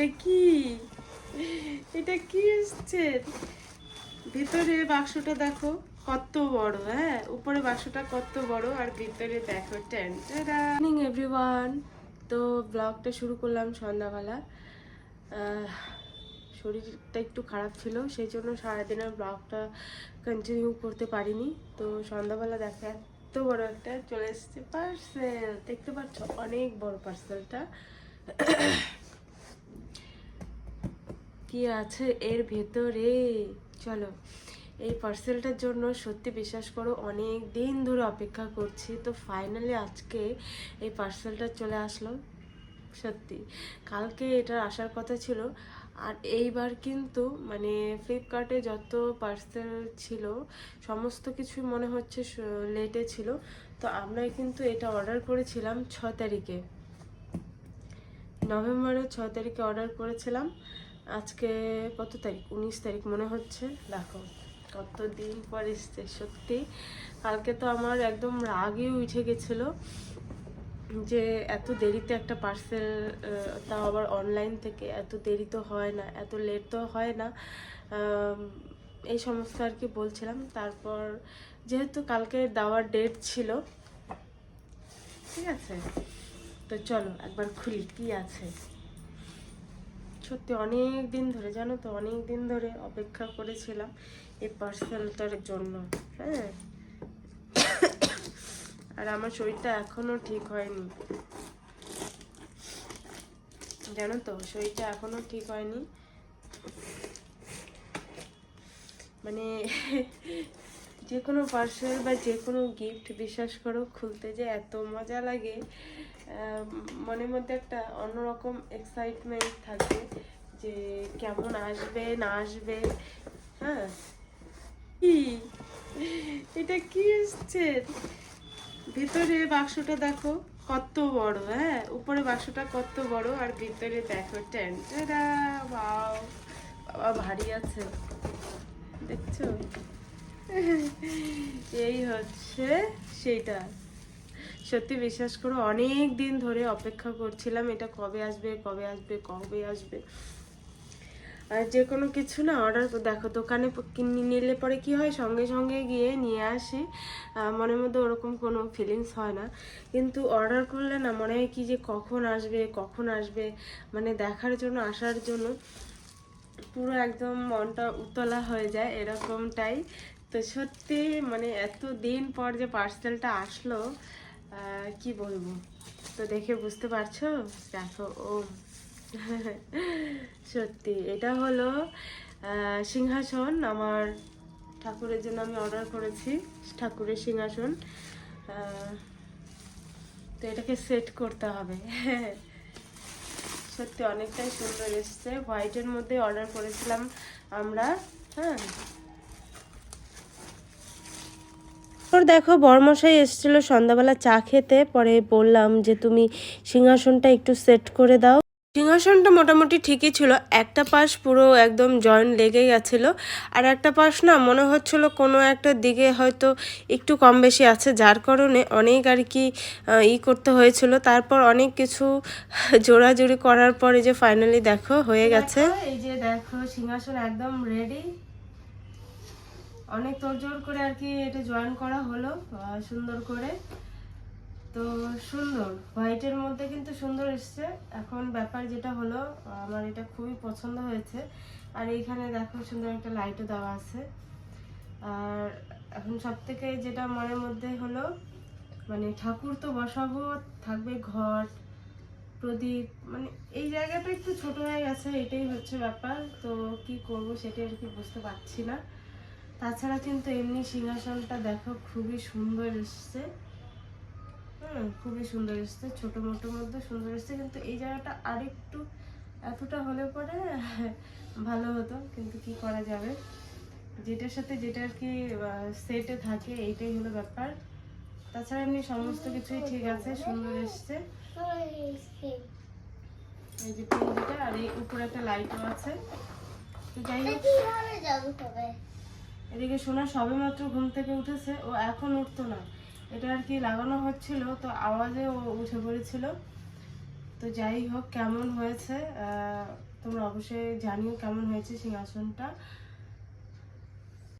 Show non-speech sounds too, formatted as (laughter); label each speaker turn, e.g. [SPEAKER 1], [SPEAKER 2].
[SPEAKER 1] এটা কি? এটা কি এসছে? ভিতরে বাক্সটা দেখো, কত বড় হ্যাঁ? উপরে বাক্সটা কত বড় আর ভিতরে দেখো, টেন মর্নিং এভরিওয়ান তো ব্লগটা শুরু করলাম সন্ধ্যাবেলা। শরীরটা একটু খারাপ ছিল, সেই জন্য সারাদিনের ব্লগটা কন্টিনিউ করতে পারিনি। তো সন্ধ্যাবেলা দেখো, এত বড় একটা চলে এসছে পার্সেল দেখতে পাচ্ছ? অনেক বড় পার্সেলটা কি আছে এর ভেতরে? চলো, এই পার্সেলটার জন্য সত্যি বিশ্বাস করো, অনেক দিন ধরে অপেক্ষা করছি। তো ফাইনালি আজকে এই পার্সেলটা চলে আসলো, সত্যি। কালকে এটা আসার কথা ছিল, আর এইবার কিন্তু মানে ফ্লিপকার্টে যত পার্সেল ছিল, সমস্ত কিছু মনে হচ্ছে লেটে ছিল। তো আমরা কিন্তু এটা অর্ডার করেছিলাম ছ তারিখে। নভেম্বরের ছ তারিখে অর্ডার করেছিলাম। আজকে কত তারিখ? উনিশ তারিখ মনে হচ্ছে। দেখো কত দিন পর এসছে, সত্যি। কালকে তো আমার একদম রাগই উঠে গেছিল যে এত দেরিতে একটা পার্সেল তাও আবার অনলাইন থেকে এত দেরি তো হয় না, এত লেট তো হয় না। এই সমস্ত আর কি বলছিলাম। তারপর যেহেতু কালকে দেওয়ার ডেট ছিল, ঠিক আছে? তো চলো, একবার খুলি, কি আছে? সত্যি অনেক দিন ধরে, জানো তো, অনেক দিন ধরে অপেক্ষা করেছিলাম এই পার্সেলটার জন্য হ্যাঁ। আর আমার শরীরটা এখনও ঠিক হয়নি। জানো তো, শরীরটা এখনও ঠিক হয়নি। মানে যে কোনো পার্সেল বা যে কোনো গিফট বিশ্বাস করো, খুলতে যে এত মজা লাগে মনের মধ্যে একটা অন্যরকম এক্সাইটমেন্ট থাকে যে কেমন আসবে, না আসবে হ্যাঁ? কি এটা কি এসছে? ভিতরে বাক্সটা দেখো, কত বড় হ্যাঁ? উপরে বাক্সটা কত বড় আর ভিতরে দেখো, টেন বাও বাবা ভারী আছে, দেখছ? এই হচ্ছে সেইটা। সত্যি বিশ্বাস করো, অনেক দিন ধরে অপেক্ষা করছিলাম এটা কবে আসবে কবে আসবে কবে আসবে। আর যে কোনো কিছু না অর্ডার দেখো, দোকানে নিলে পরে কি হয়, সঙ্গে সঙ্গে গিয়ে নিয়ে আসি। মনের মধ্যে ওরকম কোনো ফিলিংস হয় না। কিন্তু অর্ডার করলে না মনে হয় কি যে কখন আসবে কখন আসবে মানে দেখার জন্য, আসার জন্য পুরো একদম মনটা উতলা হয়ে যায় এরকমটাই। তো সত্যি মানে এত দিন পর যে পার্সেলটা আসলো কি বলব? তো দেখে বুঝতে পারছ? দেখো, ও। (laughs) সত্যি, এটা হলো সিংহাসন আমার ঠাকুরের জন্য আমি অর্ডার করেছি, ঠাকুরের সিংহাসন। তো এটাকে সেট করতে হবে। (laughs) সত্যি অনেকটাই সুন্দর এসছে। হোয়াইটের মধ্যে অর্ডার করেছিলাম আমরা হ্যাঁ? তারপর দেখো বর্মশাই এসেছিল সন্ধ্যাবেলা চা খেতে। পরে বললাম যে তুমি সিংহাসনটা একটু সেট করে দাও। সিংহাসনটা মোটামুটি ঠিকই ছিল। একটা পাশ পুরো একদম জয়েন্ট লেগে গেছিল। আর একটা পাশ না মনে হচ্ছিল কোনো একটা দিকে হয়তো একটু কম বেশি আছে। যার কারণে অনেক আর কি ই করতে হয়েছিল। তারপর অনেক কিছু জোড়াজুড়ি করার পরে যে ফাইনালি দেখো হয়ে গেছে। এই যে দেখো, সিংহাসন একদম রেডি অনেক তোড়জোড় করে আর কি এটা জয়েন করা হলো সুন্দর করে। তো সুন্দর হোয়াইটের মধ্যে কিন্তু সুন্দর এসছে। এখন ব্যাপার যেটা হলো, আমার এটা খুবই পছন্দ হয়েছে। আর এইখানে দেখো সুন্দর একটা লাইটও দেওয়া আছে। আর এখন সব থেকে যেটা মনের মধ্যে হলো মানে ঠাকুর তো বসাবো, থাকবে ঘট, প্রদীপ মানে এই জায়গাটা একটু ছোট হয়ে গেছে, এটাই হচ্ছে ব্যাপার। তো কি করব সেটা আর কি বুঝতে পারছি না। তাছাড়া কিন্তু এমনি সিংহাসনটা দেখো খুবই সুন্দর এসছে। হুম, খুবই সুন্দর এসছে, ছোট মোটোর মধ্যে সুন্দর এসছে। কিন্তু এই জায়গাটা আরেকটু এতটা হলে পরে (laughs) ভালো হতো, কিন্তু কি করা যাবে? যেটার সাথে যেটা আর কি সেটে থাকে, এইটাই হলো ব্যাপার। তাছাড়া এমনি সমস্ত কিছুই ঠিক আছে, সুন্দর এসছে। এই যে পিনটা আর এই উপরে একটা লাইটও আছে। যাই হোক। এদিকে সোনা সবে মাত্র ঘুম থেকে উঠেছে, ও এখন উঠতো না। এটা আর কি লাগানো হচ্ছিল, তো আওয়াজে ও উঠে পড়েছিল। তো যাই হোক, কেমন হয়েছে? তোমরা অবশ্যই জানিও কেমন হয়েছে সিংহাসনটা।